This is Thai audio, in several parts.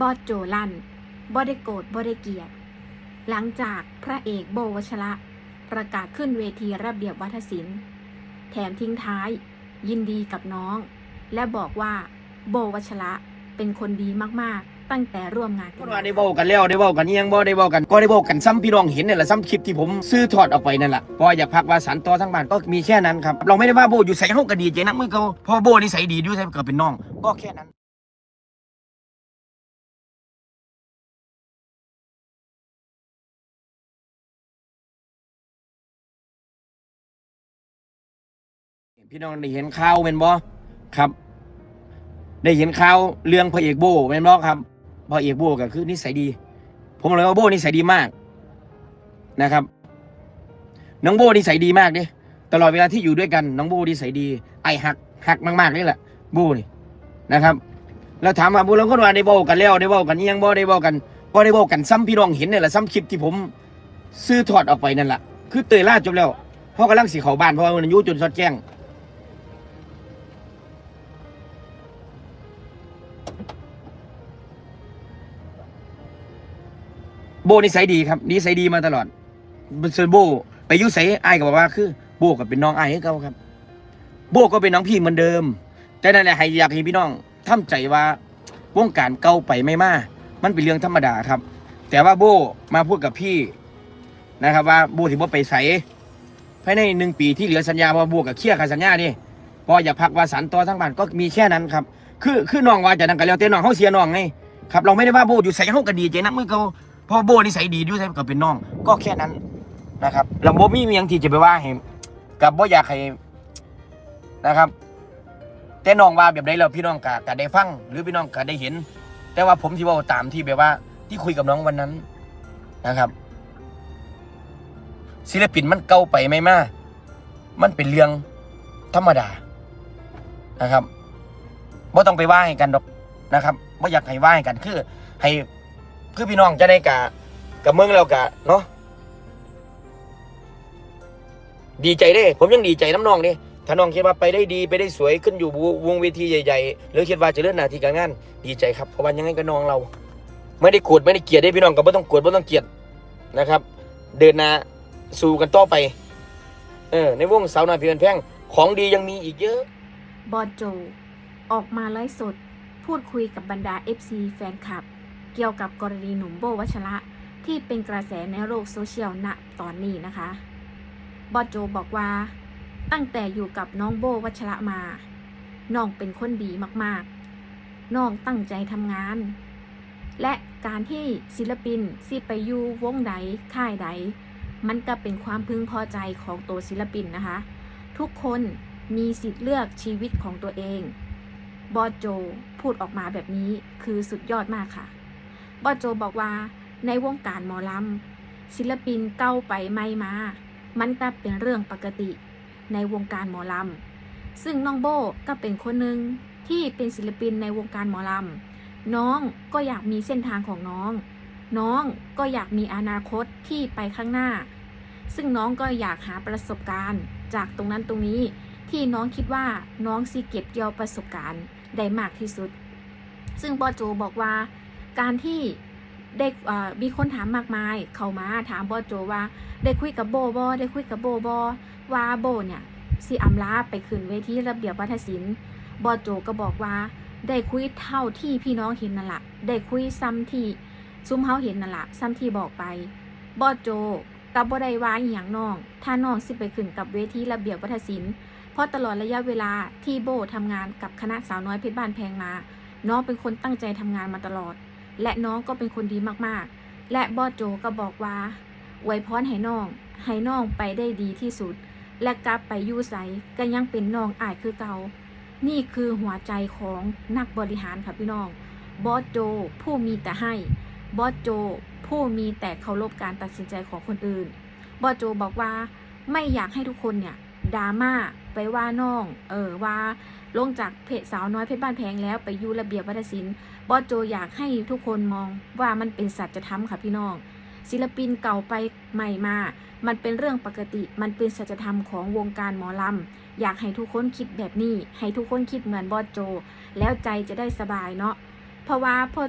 บอสโจลันบอได้โกรธบอได้เกลียดหลังจากพระเอกโบวชระประกาศขึ้นเวทีระเบียบวัฒศิลป์ แถมทิ้งท้าย ยินดีกับน้อง และบอกว่าโบวชระเป็นคนดีมากๆ ตั้งแต่ร่วมงานกัก็นว่าได้เว้ากันแล้วได้เว้ากันยังบ่ได้เว้ากันก็ได้เว้ากันซ้ำพี่น้องเห็นนี่แหละซ้ำคลิปที่ผมซื้อถอดออกไปนั่นแหละเพออยากพักว่าสารต่อทั้งบ้านก็มีแค่นั้นครับเราไม่ได้ว่าโบอยู่ใส่เฮาก็ดีใจนักมือเขาเพอโบนิสัยดีด้วยใส่ก็เป็นน้องก็แค่นั้น พี่น้องได้เห็นข่าวเป็นบ่ครับ ได้เห็นข่าวเรื่องพระเอกโบเป็นบ่ครับพระเอกโบก็คือนิสัยดี ผมเลยว่าโบนิสัยดีมากนะครับน้องโบนิสัยดีมากเด้ตลอดเวลาที่อยู่ด้วยกันน้องโบนิสัยดี ไอหักหักมากๆนี่แหละโบนี่นะครับ แล้วถามว่าบุรุษคนว่าได้เว้ากันแล้วได้เว้ากันอิหยังบ่ได้เว้ากันก็ได้เว้ากันซ้ำพี่น้องเห็นนี่แหละซ้ำคลิปที่ผม ซื้อถอดออกไปนั่นแหละคือเตยล่าจบแล้วเพราะกำลังสีเขาบ้านเพราะว่ามันอายุจนสอดแจ้ง นิสัยดีครับนิสัยดีมาตลอดส่วนโบไปยุใสไอ้ก็บอกว่าคือ โบก็เป็นน้องไอ้ให้เขาครับ โบก็เป็นน้องพี่เหมือนเดิม แต่นั่นแหละให้อยากให้พี่น้องทำใจว่าวงการเก่าไปไม่มากมันเป็นเรื่องธรรมดาครับ แต่ว่าโบมาพูดกับพี่นะครับว่าโบถือว่าไปใสภายในหนึ่งปีที่เหลือสัญญาว่าโบกับเคลียร์ค่าสัญญานี่พออย่าพักว่าสารต่อทั้งบ้านก็มีแค่นั้นครับ คือคือน้องว่าจะนั่งกันแล้วแต่น้องเขาเสียน้องไงครับเราไม่ได้ว่าโบอยู่ใส่เขาก็ดีใจนักเมื่อเขา เพราะโบนิสัยดีด้วยใช่กับเป็นน้อง ก็แค่นั้นนะครับเราโบมีเมียงที่จะไปว่าให้กับโบอยากให้นะครับ แต่น้องว่าแบบใดเราพี่น้องกะกะได้ฟัง หรือพี่น้องกะได้เห็น แต่ว่าผมที่ว่าตามที่แบบว่า ที่คุยกับน้องวันนั้นนะครับ ศิลปินมันเก่าไปไหมมามันเป็นเรื่องธรรมดานะครับบ่ต้องไปว่าให้กันดอกนะครับบ่อยากให้ว่าให้กันคือ ให้ คือพี่น้องจะได้กะกับเมืองเรากะเนาะดีใจเด้ ผมยังดีใจน้ำน้องเด้ถ้าน้องคิดว่าไปได้ดีไปได้สวยขึ้นอยู่วงเวทีใหญ่ๆหรือคิดว่าจะเลื่อนหน้าที่การงาน ดีใจครับเพราะว่ายังไงก็น้องเรา ไม่ได้โกรธไม่ได้เกลียดได้พี่น้องก็ไม่ต้องโกรธไม่ต้องเกลียดนะครับ เดินหน้าสู่กันต่อไปเออในวงสาวน้อยเพียนแพงของดียังมีอีกเยอะ บอสโจ ออกมาไลฟ์สด พูดคุยกับบรรดา FC แฟนคลับ เกี่ยวกับกรณีหนุ่มโบวัชระที่เป็นกระแสในโลกโซเชียลณตอนนี้นะคะ บอโจบอกว่า ตั้งแต่อยู่กับน้องโบวัชระมา น้องเป็นคนดีมากๆ น้องตั้งใจทำงาน และการที่ศิลปินสิไปอยู่วงใดค่ายใด มันก็เป็นความพึงพอใจของตัวศิลปินนะคะ ทุกคนมีสิทธิ์เลือกชีวิตของตัวเอง บอโจพูดออกมาแบบนี้คือสุดยอดมากค่ะ บอโจบอกว่า ในวงการหมอลำศิลปินเก้าไปไม่มา มันก็เป็นเรื่องปกติ ในวงการหมอลำซึ่งน้องโบก็เป็นคนหนึ่งที่เป็นศิลปินในวงการหมอลำน้องก็อยากมีเส้นทางของน้อง น้องก็อยากมีอนาคตที่ไปข้างหน้า ซึ่งน้องก็อยากหาประสบการณ์ จากตรงนั้นตรงนี้ที่น้องคิดว่าน้องสิเก็บเกี่ยวประสบการณ์ได้มากที่สุด ซึ่งบอโจบอกว่า การที่เด็กมีคนถามมากมาย เข้ามาถามบอโจว่าได้คุยกับโบบอได้คุยกับโบบอว่าโบเนี่ยสิอำลาไปขึ้นเวทีระเบียบวัฒนศิลป์บอโจก็บอกว่า ได้คุยเท่าที่พี่น้องเห็นนั่นแหละได้คุยซ้ำที่ซุ้มเฮาเห็นนั่นแหละซ้ำที่บอกไปบอโจกับบ่ได้ว่าอหย่างน้อง ถ้าน้องสิไปขึ้นกับเวทีระเบียบวัฒนศิลป์เพราะตลอดระยะเวลาที่โบทำงานกับคณะสาวน้อยเพชรบ้านแพงมา น้องเป็นคนตั้งใจทำงานมาตลอด และน้องก็เป็นคนดีมากๆ และบอสโจก็บอกว่าอวยพรให้น้อง ให้น้องไปได้ดีที่สุด และกลับไปยู่ใสก็ยังเป็นน้องอายคือเก่านี่คือหัวใจของนักบริหารค่ะพี่น้อง บอสโจผู้มีแต่ให้ บอสโจผู้มีแต่เคารพการตัดสินใจของคนอื่น บอสโจบอกว่าไม่อยากให้ทุกคนเนี่ย ดราม่าไปว่าน้อง เออว่าลงจากเพจสาวน้อยเพชรบ้านแพงแล้วไปอยู่ระเบียบวัฒนศิลป์บอสโจอยากให้ทุกคนมองว่ามันเป็นสัจธรรมค่ะพี่น้อง ศิลปินเก่าไปใหม่มา มันเป็นเรื่องปกติ มันเป็นสัจธรรมของวงการหมอลำ อยากให้ทุกคนคิดแบบนี้ ให้ทุกคนคิดเหมือนบอสโจ แล้วใจจะได้สบายเนาะ เพราะว่าพอ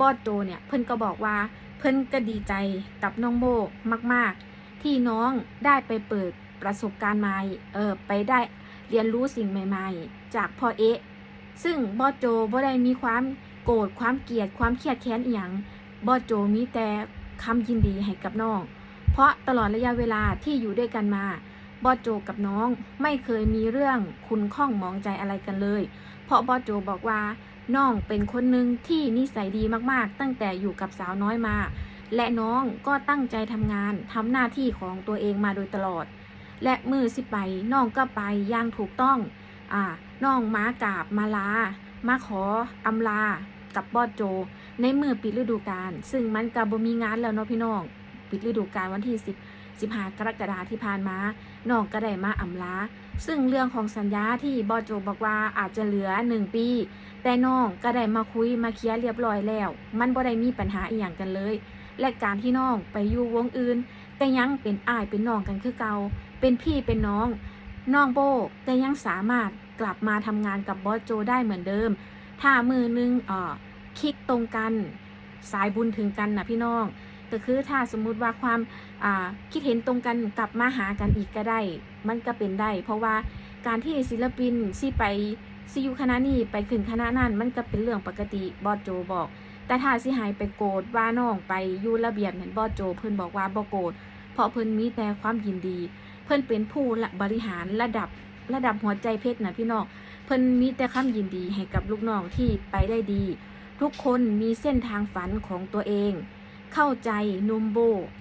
บอสโจเนี่ยเพิ่นก็บอกว่า เพิ่นก็ดีใจกับน้องโบมาก ๆ ที่น้องได้ไปเปิด ประสบการณ์ใหม่เออไปได้เรียนรู้สิ่งใหม่ๆ จากพ่อเอ๊ะซึ่งบอโจบ่ได้มีความโกรธความเกลียดความเครียดแค้นอหย่างบอโจมีแต่คำยินดีให้กับน้อง เพราะตลอดระยะเวลาที่อยู่ด้วยกันมาบอโจกับน้องไม่เคยมีเรื่องคุณข้องมองใจอะไรกันเลย เพราะบอโจบอกว่าน้องเป็นคนหนึ่งที่นิสัยดีมากๆ ตั้งแต่อยู่กับสาวน้อยมา และน้องก็ตั้งใจทำงานทำหน้าที่ของตัวเองมาโดยตลอด และมือสิไปน้องก็ไปอย่างถูกต้องอ่าน้องมากราบมาลา มาขออำลากับบอสโจ ในมือปิดฤดูกาลซึ่งมันก็บ่มีงานแล้วเนาะพี่น้อง ปิดฤดูกาลวันที่10 15กรกฎาคมที่ผ่านมาน้องก็ได้มาอำลา ซึ่งเรื่องของสัญญาที่บอสโจบอกว่าอาจจะเหลือ1ปี แต่น้องก็ได้มาคุยมาเคลียร์เรียบร้อยแล้ว มันบ่ได้มีปัญหาอีหยังกันเลย และการที่น้องไปอยู่วงอื่น แก็ยังเป็นอ้ายเป็นน้องกันคือเก่าเป็นพี่เป็นน้อง น้องโบก็ยังสามารถกลับมาทำงานกับบอสโจได้เหมือนเดิม ถ้ามือนึงเอ่อคลิกตรงกันสายบุญถึงกันนะพี่น้องก็คือถ้าสมมุติว่าความอ่าคิดเห็นตรงกันกลับมาหากันอีกก็ได้ มันก็เป็นได้ เพราะว่าการที่ศิลปินสิไปซิอยู่คณะนี้ไปขึ้นคณะนั้นมันก็เป็นเรื่องปกติบอสโจบอก แต่ถ้าสิหายไปโกรธว่าน้องไปอยู่ระเบียบนั้นบอสโจเพิ่อนบอกว่าบ่โกรธ ราะเพิ่นมีแต่ความยินดี เพิ่นเป็นผู้ละบริหารระดับระดับหัวใจเพชรนะพี่น้องเพิ่นมีแต่คำยินดีให้กับลูกน้องที่ไปได้ดี ทุกคนมีเส้นทางฝันของตัวเอง เข้าใจนุ่มโบ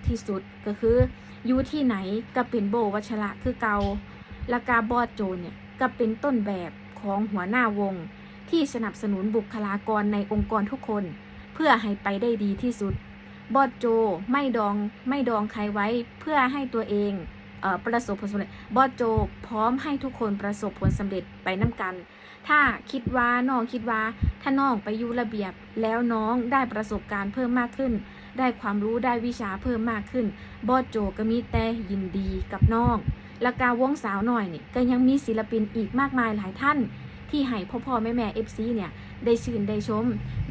ที่สุดก็คืออยู่ที่ไหนก็เป็นโบวัชระคือเกาและกาบอดโจเนี่ยก็เป็นต้นแบบของหัวหน้าวง ที่สนับสนุนบุคลากรในองค์กรทุกคน เพื่อให้ไปได้ดีที่สุด บอดโจไม่ดองไม่ดองใครไว้เพื่อให้ตัวเองเออประสบผลสำเร็จบอสโจพร้อมให้ทุกคนประสบผลสำเร็จไปน้ำกัน ถ้าคิดว่าน้องคิดว่าถ้าน้องไปอยู่ระเบียบแล้วน้องได้ประสบการณ์เพิ่มมากขึ้น ได้ความรู้ได้วิชาเพิ่มมากขึ้น บอสโจก็มีแต่ยินดีกับน้องและกาวงสาวหน่อยนี่ก็ยังมีศิลปินอีกมากมายหลายท่าน ที่ให้พ่อพ่อแม่แม่เอฟซีเนี่ยได้ชื่นได้ชม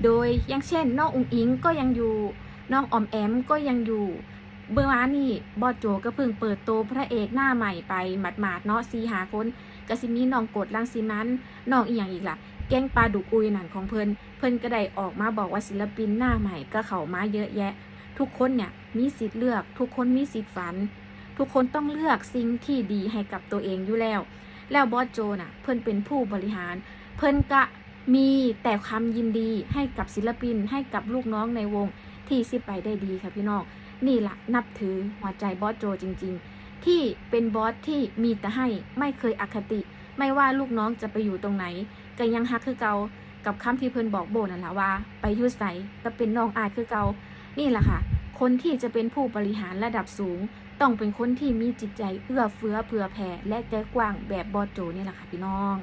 โดยอย่างเช่นน้องอุงอิงก็ยังอยู่ น้องออมแอมก็ยังอยู่เมื่อวานนี่บอสโจก็เพิ่งเปิดโตวพระเอกหน้าใหม่ไปหมาดๆเนาะซีหาคนกะสิมีน้องกดลังสีมันน้องอีหยังอีกล่ะ แก๊งปลาดุกอุยหนั่นของเพิ่นเพิ่นก็ได้ออกมาบอกว่าศิลปินหน้าใหม่ก็เข้ามาเยอะแยะ ทุกคนเนี่ยมีสิทธิ์เลือก ทุกคนมีสิทธิ์ฝัน ทุกคนต้องเลือกสิ่งที่ดีให้กับตัวเองอยู่แล้ว แล้วบอสโจน่ะเพิ่นเป็นผู้บริหาร เพิ่นก็มีแต่ความยินดีให้กับศิลปินให้กับลูกน้องในวง ที่สิไปได้ดีค่ะพี่น้องนี่ละนับถือหัวใจบอสโจจริง ๆ ที่เป็นบอสที่มีแต่ให้ไม่เคยอคติ ไม่ว่าลูกน้องจะไปอยู่ตรงไหนก็ยังฮักคือเกากับคำที่เพิ่นบอกโบนั่นแหละว่าไปยุ่ใสแต่เป็นน้องอายคือเกานี่แหละค่ะ คนที่จะเป็นผู้บริหารระดับสูง ต้องเป็นคนที่มีจิตใจเอื้อเฟื้อเผื่อแผ่และใจกว้างแบบบอสโจนี่แหละค่ะพี่น้อง